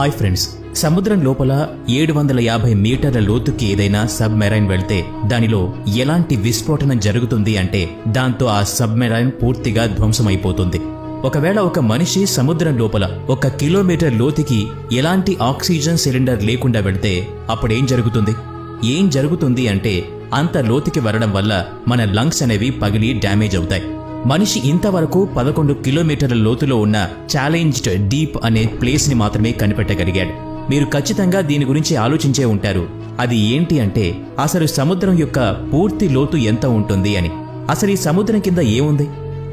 Hi friends సముద్రం లోపల ఏడు వందల యాభై మీటర్ల లోతుకి ఏదైనా సబ్ మెరైన్ వెళ్తే దానిలో ఎలాంటి విస్ఫోటనం జరుగుతుంది అంటే దాంతో ఆ సబ్ మెరైన్ పూర్తిగా ధ్వంసమైపోతుంది. ఒకవేళ ఒక మనిషి సముద్రం లోపల ఒక కిలోమీటర్ లోతుకి ఎలాంటి ఆక్సిజన్ సిలిండర్ లేకుండా వెళ్తే అప్పుడేం జరుగుతుంది? ఏం జరుగుతుంది అంటే అంత లోతుకి వెళ్ళడం వల్ల మన లంగ్స్ అనేవి పగిలి డ్యామేజ్ అవుతాయి. మనిషి ఇంతవరకు పదకొండు కిలోమీటర్ల లోతులో ఉన్న ఛాలెంజ్డ్ డీప్ అనే ప్లేస్ని మాత్రమే కనిపెట్టగలిగాడు. మీరు ఖచ్చితంగా దీని గురించి ఆలోచించే ఉంటారు. అది ఏంటి అంటే అసలు సముద్రం యొక్క పూర్తి లోతు ఎంత ఉంటుంది అని. అసలు ఈ సముద్రం కింద ఏముంది?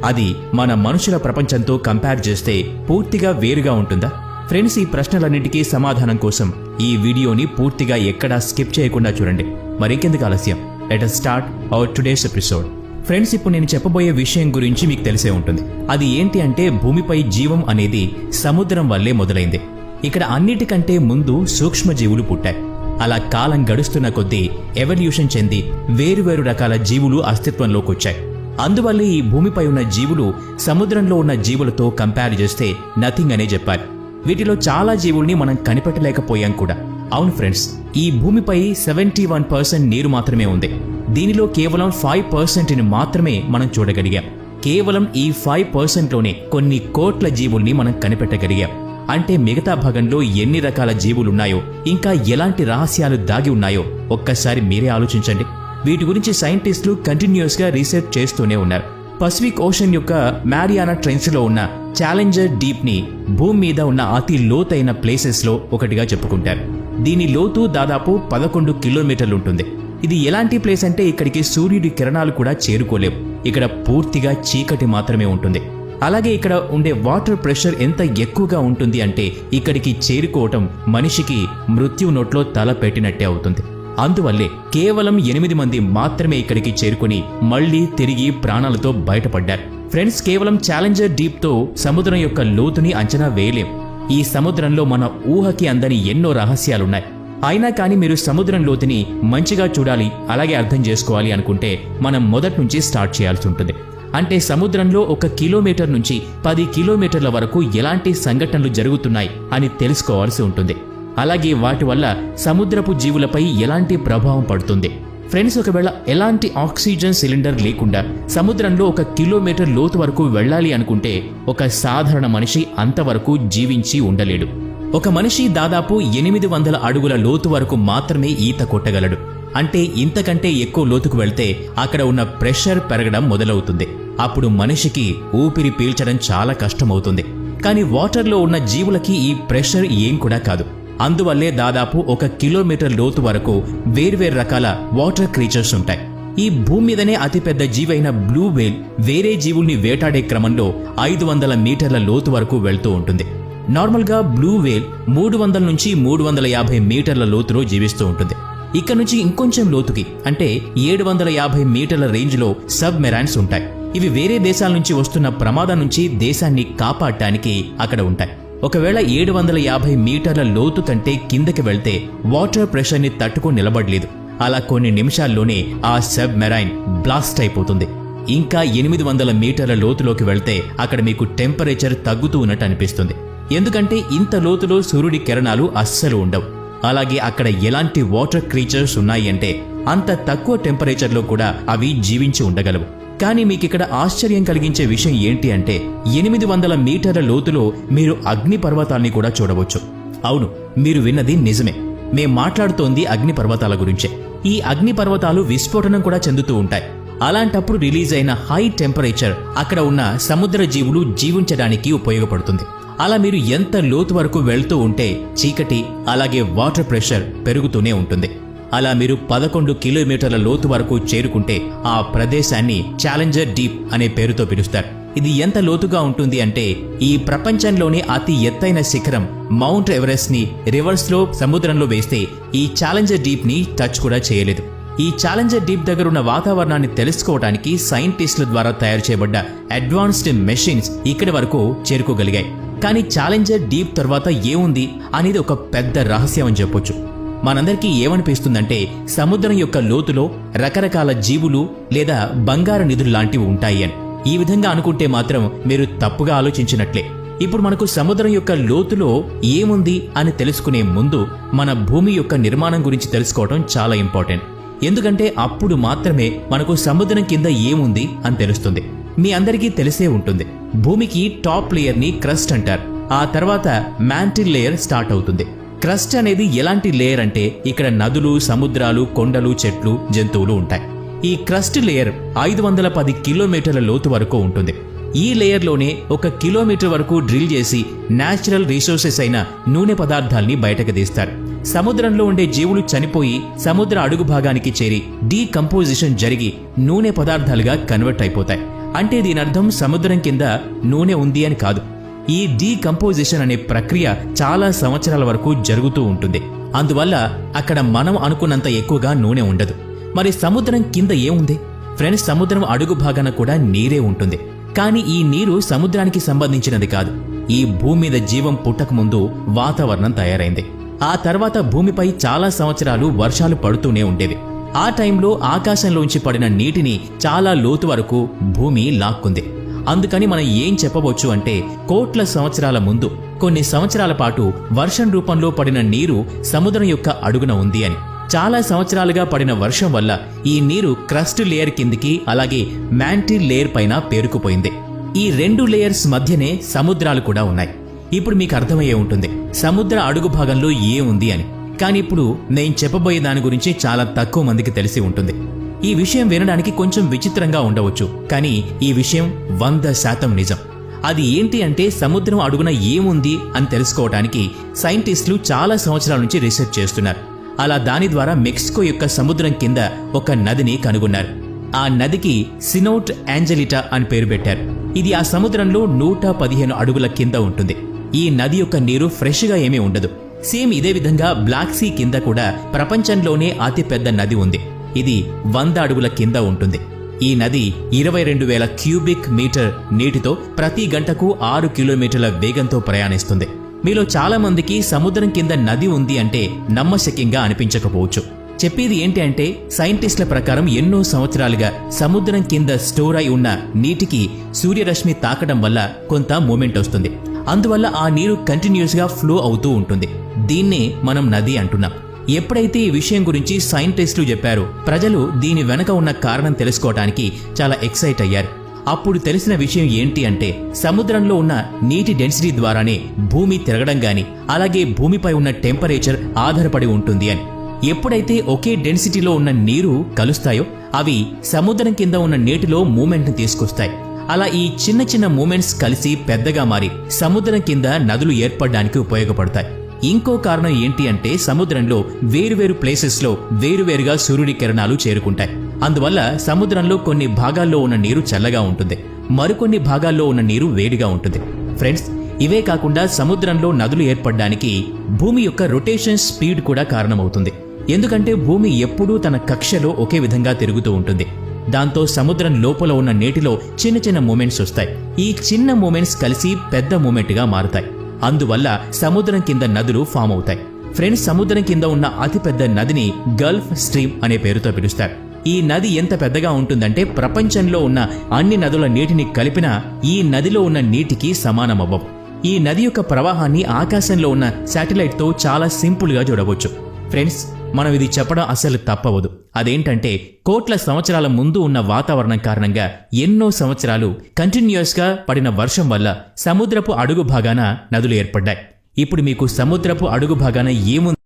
అది మన మనుషుల ప్రపంచంతో కంపేర్ చేస్తే పూర్తిగా వేరుగా ఉంటుందా? ఫ్రెండ్స్ ఈ ప్రశ్నలన్నింటికీ సమాధానం కోసం ఈ వీడియోని పూర్తిగా ఎక్కడా స్కిప్ చేయకుండా చూడండి. మరికెందుకు ఆలస్యం? Let start our today's episode friends ఇప్పుడు నేను చెప్పబోయే విషయం గురించి మీకు తెలిసే ఉంటుంది. అది ఏంటి అంటే భూమిపై జీవం అనేది సముద్రం వల్లే మొదలైంది. ఇక్కడ అన్నిటికంటే ముందు సూక్ష్మజీవులు పుట్టాయి. అలా కాలం గడుస్తున్న కొద్దీ ఎవల్యూషన్ చెంది వేరువేరు రకాల జీవులు అస్తిత్వంలోకి వచ్చాయి. అందువల్లే ఈ భూమిపై ఉన్న జీవులు సముద్రంలో ఉన్న జీవులతో కంపేర్ చేస్తే నథింగ్ అనే చెప్పాలి వీటిలో చాలా జీవుల్ని మనం కనిపెట్టలేకపోయాం కూడా. అవును ఫ్రెండ్స్ ఈ భూమిపై సెవెంటీ వన్ పర్సెంట్ నీరు మాత్రమే ఉంది. దీనిలో కేవలం ఫైవ్ పర్సెంట్ని మాత్రమే మనం చూడగలిగాం. కేవలం ఈ ఫైవ్ పర్సెంట్లోనే కొన్ని కోట్ల జీవుల్ని మనం కనిపెట్టగలిగాం. అంటే మిగతా భాగంలో ఎన్ని రకాల జీవులున్నాయో ఇంకా ఎలాంటి రహస్యాలు దాగి ఉన్నాయో ఒక్కసారి మీరే ఆలోచించండి. వీటి గురించి సైంటిస్టులు కంటిన్యూస్గా రీసెర్చ్ చేస్తూనే ఉన్నారు. పసిఫిక్ ఓషన్ యొక్క మ్యారియానా ట్రెంచ్ ఉన్న ఛాలెంజర్ డీప్ని భూమి మీద ఉన్న అతి లోతైన ప్లేసెస్లో ఒకటిగా చెప్పుకుంటారు. దీని లోతు దాదాపు పదకొండు కిలోమీటర్లు ఉంటుంది. ఇది ఎలాంటి ప్లేస్ అంటే ఇక్కడికి సూర్యుడి కిరణాలు కూడా చేరుకోలేవు. ఇక్కడ పూర్తిగా చీకటి మాత్రమే ఉంటుంది. అలాగే ఇక్కడ ఉండే వాటర్ ప్రెషర్ ఎంత ఎక్కువగా ఉంటుంది అంటే ఇక్కడికి చేరుకోవటం మనిషికి మృత్యు నోట్లో తల పెట్టినట్టే అవుతుంది. అందువల్లే కేవలం ఎనిమిది మంది మాత్రమే ఇక్కడికి చేరుకుని మళ్ళీ తిరిగి ప్రాణాలతో బయటపడ్డారు. ఫ్రెండ్స్ కేవలం ఛాలెంజర్ డీప్తో సముద్రం యొక్క లోతుని అంచనా వేయలేం. ఈ సముద్రంలో మన ఊహకి అందని ఎన్నో రహస్యాలున్నాయి. అయినా కానీ మీరు సముద్రం లోతుని మంచిగా చూడాలి అలాగే అర్థం చేసుకోవాలి అనుకుంటే మనం మొదటి నుంచి స్టార్ట్ చేయాల్సి ఉంటుంది. అంటే సముద్రంలో ఒక కిలోమీటర్ నుంచి పది కిలోమీటర్ల వరకు ఎలాంటి సంఘటనలు జరుగుతున్నాయి అని తెలుసుకోవాల్సి ఉంటుంది. అలాగే వాటి వల్ల సముద్రపు జీవులపై ఎలాంటి ప్రభావం పడుతుంది? ఫ్రెండ్స్ ఒకవేళ ఎలాంటి ఆక్సిజన్ సిలిండర్ లేకుండా సముద్రంలో ఒక కిలోమీటర్ లోతు వరకు వెళ్ళాలి అనుకుంటే ఒక సాధారణ మనిషి అంతవరకు జీవించి ఉండలేడు. ఒక మనిషి దాదాపు ఎనిమిది వందల అడుగుల లోతు వరకు మాత్రమే ఈత కొట్టగలడు. అంటే ఇంతకంటే ఎక్కువ లోతుకు వెళ్తే అక్కడ ఉన్న ప్రెషర్ పెరగడం మొదలవుతుంది. అప్పుడు మనిషికి ఊపిరి పీల్చడం చాలా కష్టమవుతుంది. కానీ వాటర్లో ఉన్న జీవులకి ఈ ప్రెషర్ ఏం కూడా కాదు. అందువల్లే దాదాపు ఒక కిలోమీటర్ లోతు వరకు వేర్వేరు రకాల వాటర్ క్రీచర్స్ ఉంటాయి. ఈ భూమి మీదనే అతిపెద్ద జీవైన బ్లూ వేల్ వేరే జీవుల్ని వేటాడే క్రమంలో ఐదు వందల మీటర్ల లోతు వరకు వెళ్తూ ఉంటుంది. నార్మల్గా బ్లూ వేల్ మూడు వందల నుంచి మూడు వందల యాభై మీటర్ల లోతులో జీవిస్తూ ఉంటుంది. ఇక్కడ నుంచి ఇంకొంచెం లోతుకి అంటే ఏడు వందల యాభై మీటర్ల రేంజ్లో సబ్ మెరాన్స్ ఉంటాయి. ఇవి వేరే దేశాల నుంచి వస్తున్న ప్రమాదం నుంచి దేశాన్ని కాపాడటానికి అక్కడ ఉంటాయి. ఒకవేళ ఏడు వందల యాభై మీటర్ల లోతు కంటే కిందకి వెళ్తే వాటర్ ప్రెషర్ని తట్టుకొని నిలబడలేదు. అలా కొన్ని నిమిషాల్లోనే ఆ సబ్ మెరైన్ బ్లాస్ట్ అయిపోతుంది. ఇంకా ఎనిమిది వందల మీటర్ల లోతులోకి వెళ్తే అక్కడ మీకు టెంపరేచర్ తగ్గుతూ ఉన్నట్టు అనిపిస్తుంది. ఎందుకంటే ఇంత లోతులో సూర్యుడి కిరణాలు అస్సలు ఉండవు. అలాగే అక్కడ ఎలాంటి వాటర్ క్రీచర్స్ ఉన్నాయి అంటే అంత తక్కువ టెంపరేచర్లో కూడా అవి జీవించి ఉండగలవు. కానీ మీకు ఇక్కడ ఆశ్చర్యం కలిగించే విషయం ఏంటి అంటే ఎనిమిది వందల మీటర్ల లోతులో మీరు అగ్ని పర్వతాల్ని కూడా చూడవచ్చు. అవును మీరు విన్నది నిజమే. మేం మాట్లాడుతోంది అగ్ని పర్వతాల గురించే. ఈ అగ్ని పర్వతాలు విస్ఫోటనం కూడా చెందుతూ ఉంటాయి. అలాంటప్పుడు రిలీజ్ అయిన హై టెంపరేచర్ అక్కడ ఉన్న సముద్ర జీవులు జీవించడానికి ఉపయోగపడుతుంది. అలా మీరు ఎంత లోతు వరకు వెళ్తూ ఉంటే చీకటి అలాగే వాటర్ ప్రెషర్ పెరుగుతూనే ఉంటుంది. అలా మీరు పదకొండు కిలోమీటర్ల లోతు వరకు చేరుకుంటే ఆ ప్రదేశాన్ని ఛాలెంజర్ డీప్ అనే పేరుతో పిలుస్తారు. ఇది ఎంత లోతుగా ఉంటుంది అంటే ఈ ప్రపంచంలోనే అతి ఎత్తైన శిఖరం మౌంట్ ఎవరెస్ట్ని రివర్స్లో సముద్రంలో వేస్తే ఈ ఛాలెంజర్ డీప్ని టచ్ కూడా చేయలేదు. ఈ ఛాలెంజర్ డీప్ దగ్గర ఉన్న వాతావరణాన్ని తెలుసుకోవడానికి సైంటిస్టుల ద్వారా తయారు చేయబడ్డ అడ్వాన్స్డ్ మెషిన్స్ ఇక్కడి వరకు చేరుకోగలిగాయి. కానీ ఛాలెంజర్ డీప్ తర్వాత ఏముంది అనేది ఒక పెద్ద రహస్యం అని చెప్పొచ్చు. మనందరికీ ఏమనిపిస్తుందంటే సముద్రం యొక్క లోతులో రకరకాల జీవులు లేదా బంగారు నిధులు లాంటివి ఉంటాయి అని. ఈ విధంగా అనుకుంటే మాత్రం మీరు తప్పుగా ఆలోచించినట్లే. ఇప్పుడు మనకు సముద్రం యొక్క లోతులో ఏముంది అని తెలుసుకునే ముందు మన భూమి యొక్క నిర్మాణం గురించి తెలుసుకోవడం చాలా ఇంపార్టెంట్. ఎందుకంటే అప్పుడు మాత్రమే మనకు సముద్రం కింద ఏముంది అని తెలుస్తుంది. మీ అందరికీ తెలిసే ఉంటుంది. భూమికి టాప్ లేయర్ని క్రస్ట్ అంటారు. ఆ తర్వాత మ్యాంటిల్ లేయర్ స్టార్ట్ అవుతుంది. క్రస్ట్ అనేది ఎలాంటి లేయర్ అంటే ఇక్కడ నదులు సముద్రాలు కొండలు చెట్లు జంతువులు ఉంటాయి. ఈ క్రస్ట్ లేయర్ ఐదు వందల పది కిలోమీటర్ల లోతు వరకు ఉంటుంది. ఈ లేయర్లోనే ఒక కిలోమీటర్ వరకు డ్రిల్ చేసి న్యాచురల్ రిసోర్సెస్ అయిన నూనె పదార్థాల్ని బయటకు తీస్తారు. సముద్రంలో ఉండే జీవులు చనిపోయి సముద్ర అడుగు భాగానికి చేరి డీకంపోజిషన్ జరిగి నూనె పదార్థాలుగా కన్వర్ట్ అయిపోతాయి. అంటే దీని అర్థం సముద్రం కింద నూనె ఉంది అని కాదు. ఈ డీకంపోజిషన్ అనే ప్రక్రియ చాలా సంవత్సరాల వరకు జరుగుతూ ఉంటుంది. అందువల్ల అక్కడ మనం అనుకున్నంత ఎక్కువగా నూనె ఉండదు. మరి సముద్రం కింద ఏముంది ఫ్రెండ్స్ సముద్రం అడుగు భాగాన కూడా నీరే ఉంటుంది. కానీ ఈ నీరు సముద్రానికి సంబంధించినది కాదు. ఈ భూమి మీద జీవం పుట్టకముందు వాతావరణం తయారైంది. ఆ తర్వాత భూమిపై చాలా సంవత్సరాలు వర్షాలు పడుతూనే ఉండేవి. ఆ టైంలో ఆకాశంలోంచి పడిన నీటిని చాలా లోతు వరకు భూమి లాక్కుంది. అందుకని మనం ఏం చెప్పవచ్చు అంటే కోట్ల సంవత్సరాల ముందు కొన్ని సంవత్సరాల పాటు వర్షం రూపంలో పడిన నీరు సముద్రం యొక్క అడుగున ఉంది అని. చాలా సంవత్సరాలుగా పడిన వర్షం వల్ల ఈ నీరు క్రస్ట్ లేయర్ కిందికి అలాగే మ్యాంటిల్ లేయర్ పైన పేరుకుపోయింది. ఈ రెండు లేయర్స్ మధ్యనే సముద్రాలు కూడా ఉన్నాయి. ఇప్పుడు మీకు అర్థమయ్యే ఉంటుంది సముద్ర అడుగు భాగంలో ఏ ఉంది అని. కానీ ఇప్పుడు నేను చెప్పబోయే దాని గురించి చాలా తక్కువ మందికి తెలిసి ఉంటుంది. ఈ విషయం వినడానికి కొంచెం విచిత్రంగా ఉండవచ్చు కానీ ఈ విషయం వంద శాతం నిజం. అది ఏంటి అంటే సముద్రం అడుగున ఏముంది అని తెలుసుకోవడానికి సైంటిస్టులు చాలా సంవత్సరాల నుంచి రీసెర్చ్ చేస్తున్నారు. అలా దాని ద్వారా మెక్సికో యొక్క సముద్రం కింద ఒక నదిని కనుగొన్నారు. ఆ నదికి సినోట్ యాంజలిటా అని పేరు పెట్టారు. ఇది ఆ సముద్రంలో నూట పదిహేను అడుగుల కింద ఉంటుంది. ఈ నది యొక్క నీరు ఫ్రెష్గా ఏమీ ఉండదు. సేమ్ ఇదే విధంగా బ్లాక్ సీ కింద కూడా ప్రపంచంలోనే అతిపెద్ద నది ఉంది. ఇది వంద అడుగుల కింద ఉంటుంది. ఈ నది ఇరవై రెండు వేల క్యూబిక్ మీటర్ నీటితో ప్రతి గంటకు ఆరు కిలోమీటర్ల వేగంతో ప్రయాణిస్తుంది. మీలో చాలా మందికి సముద్రం కింద నది ఉంది అంటే నమ్మశక్యంగా అనిపించకపోవచ్చు. చెప్పేది ఏంటి అంటే సైంటిస్టుల ప్రకారం ఎన్నో సంవత్సరాలుగా సముద్రం కింద స్టోర్ అయి ఉన్న నీటికి సూర్యరశ్మి తాకడం వల్ల కొంత మూమెంట్ వస్తుంది. అందువల్ల ఆ నీరు కంటిన్యూస్గా ఫ్లో అవుతూ ఉంటుంది. దీన్నే మనం నది అంటున్నాం. ఎప్పుడైతే ఈ విషయం గురించి సైంటిస్టులు చెప్పారో ప్రజలు దీని వెనక ఉన్న కారణం తెలుసుకోవడానికి చాలా ఎక్సైట్ అయ్యారు. అప్పుడు తెలిసిన విషయం ఏంటి అంటే సముద్రంలో ఉన్న నీటి డెన్సిటీ ద్వారానే భూమి తిరగడం గాని అలాగే భూమిపై ఉన్న టెంపరేచర్ ఆధారపడి ఉంటుంది అని. ఎప్పుడైతే ఒకే డెన్సిటీలో ఉన్న నీరు కలుస్తాయో అవి సముద్రం కింద ఉన్న నీటిలో మూమెంట్ని తీసుకొస్తాయి. అలా ఈ చిన్న చిన్న మూమెంట్స్ కలిసి పెద్దగా మారి సముద్రం కింద నదులు ఏర్పడడానికి ఉపయోగపడతాయి. ఇంకో కారణం ఏంటి అంటే సముద్రంలో వేరువేరు ప్లేసెస్లో వేరువేరుగా సూర్యుడి కిరణాలు చేరుకుంటాయి. అందువల్ల సముద్రంలో కొన్ని భాగాల్లో ఉన్న నీరు చల్లగా ఉంటుంది. మరికొన్ని భాగాల్లో ఉన్న నీరు వేడిగా ఉంటుంది. ఫ్రెండ్స్ ఇవే కాకుండా సముద్రంలో నదులు ఏర్పడడానికి భూమి యొక్క రొటేషన్ స్పీడ్ కూడా కారణమవుతుంది. ఎందుకంటే భూమి ఎప్పుడూ తన కక్షలో ఒకే విధంగా తిరుగుతూ ఉంటుంది. దాంతో సముద్రం లోపల ఉన్న నీటిలో చిన్న చిన్న మూమెంట్స్ వస్తాయి. ఈ చిన్న మూమెంట్స్ కలిసి పెద్ద మూమెంట్గా మారుతాయి. అందువల్ల సముద్రం కింద నదులు ఫామ్ అవుతాయి. ఫ్రెండ్స్ సముద్రం కింద ఉన్న అతిపెద్ద నదిని గల్ఫ్ స్ట్రీమ్ అనే పేరుతో పిలుస్తారు. ఈ నది ఎంత పెద్దగా ఉంటుందంటే ప్రపంచంలో ఉన్న అన్ని నదుల నీటిని కలిపినా ఈ నదిలో ఉన్న నీటికి సమానమవ్వవు ఈ నది యొక్క ప్రవాహాన్ని ఆకాశంలో ఉన్న శాటిలైట్తో చాలా సింపుల్గా చూడవచ్చు. ఫ్రెండ్స్ మనం ఇది చెప్పడం అసలు తప్పవదు. అదేంటంటే కోట్ల సంవత్సరాల ముందు ఉన్న వాతావరణం కారణంగా ఎన్నో సంవత్సరాలు కంటిన్యూస్గా పడిన వర్షం వల్ల సముద్రపు అడుగు భాగాన నదులు ఏర్పడ్డాయి. ఇప్పుడు మీకు సముద్రపు అడుగు భాగాన ఏముంది?